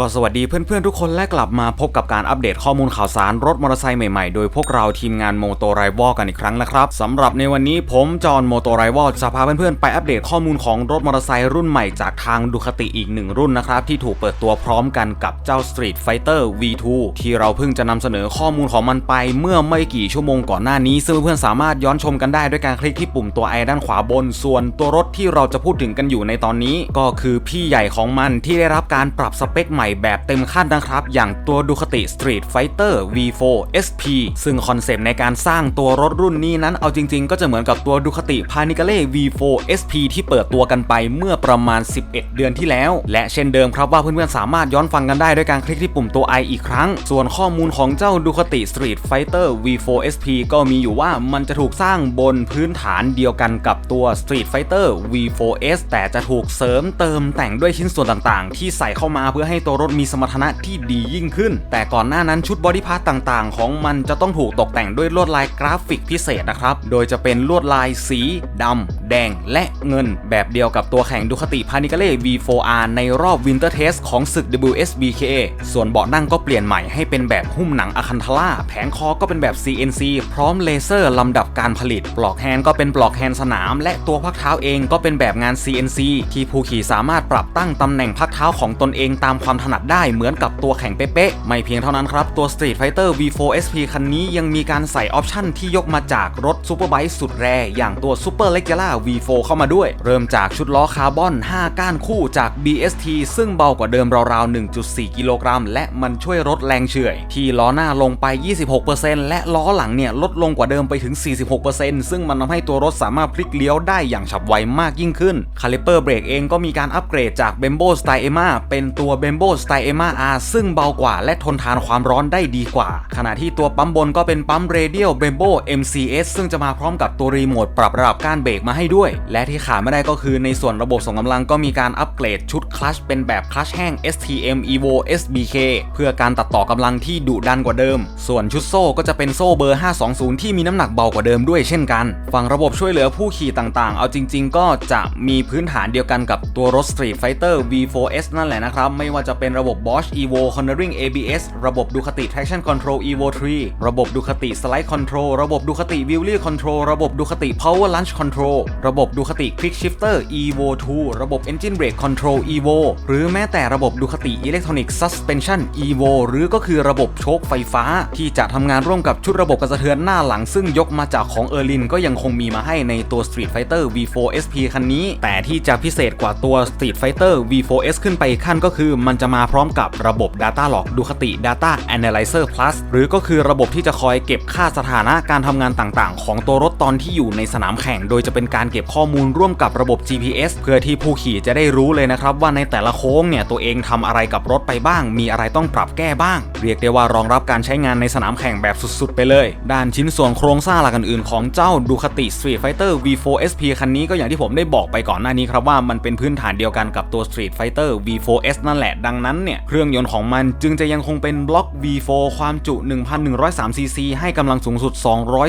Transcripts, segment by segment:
ก็สวัสดีเพื่อนๆทุกคนและกลับมาพบกับการอัปเดตข้อมูลข่าวสารรถมอเตอร์ไซค์ใหม่ๆ โดยพวกเราทีมงานโมโตไรวอลกันอีกครั้งนะครับสำหรับในวันนี้ผมจอห์นโมโตไรวอลจะพาเพื่อนๆไปอัปเดตข้อมูลของรถมอเตอร์ไซค์รุ่นใหม่จากทางดูคติอีกหนึ่งรุ่นนะครับที่ถูกเปิดตัวพร้อมกันกับเจ้า Street Fighter V2 ที่เราเพิ่งจะนำเสนอข้อมูลของมันไปเมื่อไม่กี่ชั่วโมงก่อนหน้านี้ซึ่งเพื่อนๆสามารถย้อนชมกันได้ด้วยการคลิกที่ปุ่มตัวไอด้านขวาบน ส่วนตัวรถที่เราจะพูดถึงกันอยู่ในตอนนี้ ก็คือพี่ใหญ่ของมันที่ได้รับการปรับสเปคใหม่แบบเต็มขั้นนะครับ อย่างตัว Ducati Street Fighter V4 SP ซึ่งคอนเซปต์ในการสร้างตัวรถรุ่นนี้นั้นเอาจริง ๆ ก็จะเหมือนกับตัว Ducati Panigale V4 SP ที่เปิดตัวกันไปเมื่อประมาณ 11 เดือนที่แล้ว และเช่นเดิมครับว่าเพื่อนๆสามารถย้อนฟังกันได้ด้วยการคลิกที่ปุ่มตัว i อีกครั้ง ส่วนข้อมูลของเจ้า Ducati Street Fighter V4 SP ก็มีอยู่ว่ามันจะถูกสร้างบนพื้นฐานเดียวกันกับตัว Street Fighter V4S แต่จะถูกเสริมเติมแต่งด้วยชิ้นส่วนต่างๆ ที่ใส่เข้ามาเพื่อให้ตัวรถมีสมรรถนะที่ดียิ่งขึ้น แต่ก่อนหน้านั้นชุดบอดี้พาร์ตต่างๆ ของมันจะต้องถูกตกแต่งด้วยลวดลายกราฟิกพิเศษนะครับ โดยจะเป็นลวดลายสีดำ แดงและเงินแบบเดียวกับตัวแข่งดูคติพานิกาเล่ V4R ในรอบวินเตอร์เทสของศึก WSBK ส่วนเบาะนั่งก็เปลี่ยนใหม่ให้เป็นแบบหุ้มหนังอะคันทล่าแผงคอก็เป็นแบบ CNC พร้อมเลเซอร์ลำดับการผลิต ปลอกแฮนด์ก็เป็นปลอกแฮนด์สนาม และตัวพักเท้าเองก็เป็นแบบงาน CNC ที่ผู้ขี่สามารถปรับตั้งตำแหน่งพักเท้าของตนเองตามความถนัดได้เหมือนกับตัวแข่งเป๊ะๆไม่เพียงเท่านั้นครับ ตัว Street Fighter V4 SP คันนี้ยังมีการใส่ออปชั่นที่ยกมาจากรถซูเปอร์ไบค์สุดแรอย่างตัว Super l e g e l a V4 เข้ามาด้วย เริ่มจากชุดล้อคาร์บอน 5 ก้านคู่จาก BST ซึ่งเบากว่าเดิมราวๆ 1.4 กิโลกรัม และมันช่วยลดแรงเฉื่อย ที่ล้อหน้าลงไป 26%และล้อหลังเนี่ยลดลงกว่าเดิมไปถึง 46%ซึ่งมันทำให้ตัวรถสามารถพลิกเลี้ยวได้อย่างฉับไวมากยิ่งขึ้นคาลิเปอร์เบรกเองก็มีการอัปเกรดจาก Bembo Styema เป็นตัว Bembo Styema R ซึ่งเบากว่าและทนทานความร้อนได้ดีกว่า ขณะที่ตัวปั๊มบนก็เป็นปั๊ม Radial Bembo MCS ซึ่งจะมาพร้อมกับตัวรีโมทปรับระดับการเบรกมาใหให้ด้วย และที่ขาดไม่ได้ก็คือในส่วนระบบส่งกำลังก็มีการอัปเกรดชุดคลัชเป็นแบบคลัชแห้ง STM Evo SBK เพื่อการตัดต่อกำลังที่ดุดันกว่าเดิม ส่วนชุดโซ่ก็จะเป็นโซ่เบอร์ 520 ที่มีน้ำหนักเบากว่าเดิมด้วยเช่นกัน ฝั่งระบบช่วยเหลือผู้ขี่ต่างๆ เอาจริง ๆ ก็จะมีพื้นฐานเดียวกันกับตัวรถ Street Fighter V4S นั่นแหละนะครับ ไม่ว่าจะเป็นระบบ Bosch Evo Cornering ABS ระบบ Ducati Traction Control Evo 3 ระบบ Ducati Slide Control ระบบ Ducati Wheelie Control ระบบ Ducati Power Lunge Control ระบบ Ducati Quick Shifter Evo 2 ระบบ Engine Brake Control Evo หรือแม้แต่ระบบ Ducati Electronic Suspension Evo หรือก็คือระบบโชคไฟฟ้า ที่จะทำงานร่วมกับชุดระบบกระสะเทือนหน้าหลัง ซึ่งยกมาจากของเออร์ลินก็ยังคงมีมาให้ในตัว Street Fighter V4 SP คันนี้ แต่ที่จะพิเศษกว่าตัว Street Fighter V4S ขึ้นไปอีกขั้นก็คือ มันจะมาพร้อมกับระบบ Data Log Ducati Data Analyzer Plus หรือก็คือระบบที่จะคอยเก็บค่าสถานะการทำงานต่างๆ ของตัวรถตอนที่อยู่ในสนามแข่ง โดยจะเป็นการการเก็บข้อมูลร่วมกับระบบ GPS เพื่อที่ผู้ขี่จะได้รู้เลยนะครับว่าในแต่ละโค้งเนี่ยตัวเองทำอะไรกับรถไปบ้าง มีอะไรต้องปรับแก้บ้าง เรียกได้ว่ารองรับการใช้งานในสนามแข่งแบบสุดๆ ไปเลย ด้านชิ้นส่วนโครงสร้างหลักอื่นๆของเจ้า Ducati Street Fighter V4 SP คันนี้ก็อย่างที่ผมได้บอกไปก่อนหน้านี้ครับว่ามันเป็นพื้นฐานเดียวกันกับตัว Street Fighter V4S นั่นแหละดังนั้นเนี่ยเครื่องยนต์ของมันจึงจะยังคงเป็นบล็อก V4 ความจุ 1,103ซีซีให้กำลังสูงสุด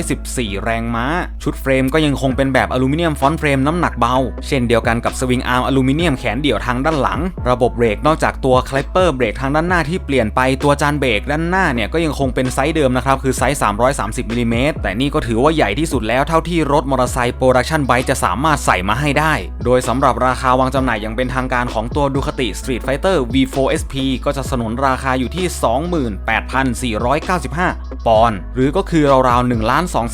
214 แรงม้า ชุดเฟรมก็ยังคงเป็นแบบอลูมิเนียมฟอนต์เฟรมน้ำหนักเบา เช่นเดียวกันกับสวิงอาร์มอลูมิเนียมแขนเดี่ยวทางด้านหลัง ระบบเบรกนอกจากตัวคลิปเปอร์เบรกทางด้านหน้าที่เปลี่ยนไปตัวจานเบรกด้านหน้าเนี่ยก็ยังคงเป็นไซส์เดิมนะครับคือไซส์ 330มิลิเมตรแต่นี่ก็ถือว่าใหญ่ที่สุดแล้วเท่าที่รถมอเตอร์ไซค์โปรดักชันไบค์จะสามารถใส่มาให้ได้ โดยสำหรับราคาวางจำหน่ายอย่างเป็นทางการของตัว Ducati Street Fighter V4 SP ก็จะสนุนราคาอยู่ที่ 28,495 ปอนด์หรือก็คือราวๆ1 2 5 2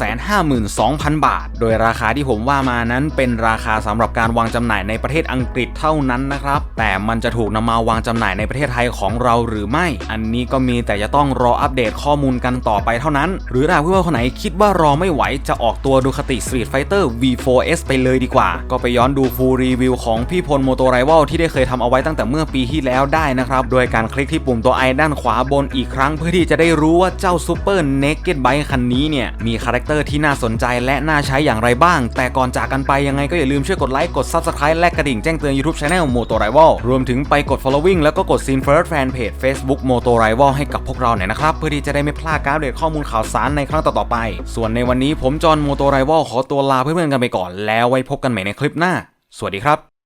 0 0 0 บาท โดยราคาที่ผมว่ามานั้นเป็นราคาสำหรับการวางจำหน่ายในประเทศอังกฤษเท่านั้นนะครับ แต่มันจะถูกนำมาวางจำหน่ายในประเทศไทยของเราหรือไม่ อันนี้ก็มีแต่จะต้องรออัปเดตข้อมูลกันต่อไปเท่านั้น หรือถ้าเพื่อนๆคนไหนคิดว่ารอไม่ไหวจะออกตัว Ducati Street Fighter V4S ไปเลยดีกว่า ก็ไปย้อนดูฟูลรีวิวของพี่พลโมโตไรวลที่ได้เคยทำเอาไว้ตั้งแต่เมื่อปีที่แล้วได้นะครับโดยการคลิกที่ปุ่มตัวไอด้านขวาบนอีกครั้ง เพื่อที่จะได้รู้ว่าเจ้า Super Naked Bike คันนี้เนี่ยมีคาแรคเตอร์ที่น่าสนใจและน่าใช้อย่างไรบ้าง แต่ก่อนจากกันไปยังไงก็อย่าลืมช่วยกดไลค์กด Subscribe และกระดิ่งแจ้งเตือน YouTube Channel Moto Rival รวมถึงไปกด following แล้วก็กด Scene First Fan Page Facebook Moto Rival ให้กับพวกเราหน่อยนะครับ เพื่อที่จะได้ไม่พลาดการอัปเดตข้อมูลข่าวสารในครั้งต่อๆไป ส่วนในวันนี้ผมจอห์นโมโตไรวลขอตัวลาเพื่อนๆกันไปก่อน แล้วไว้พบกันใหม่ในคลิปหน้า สวัสดีครับ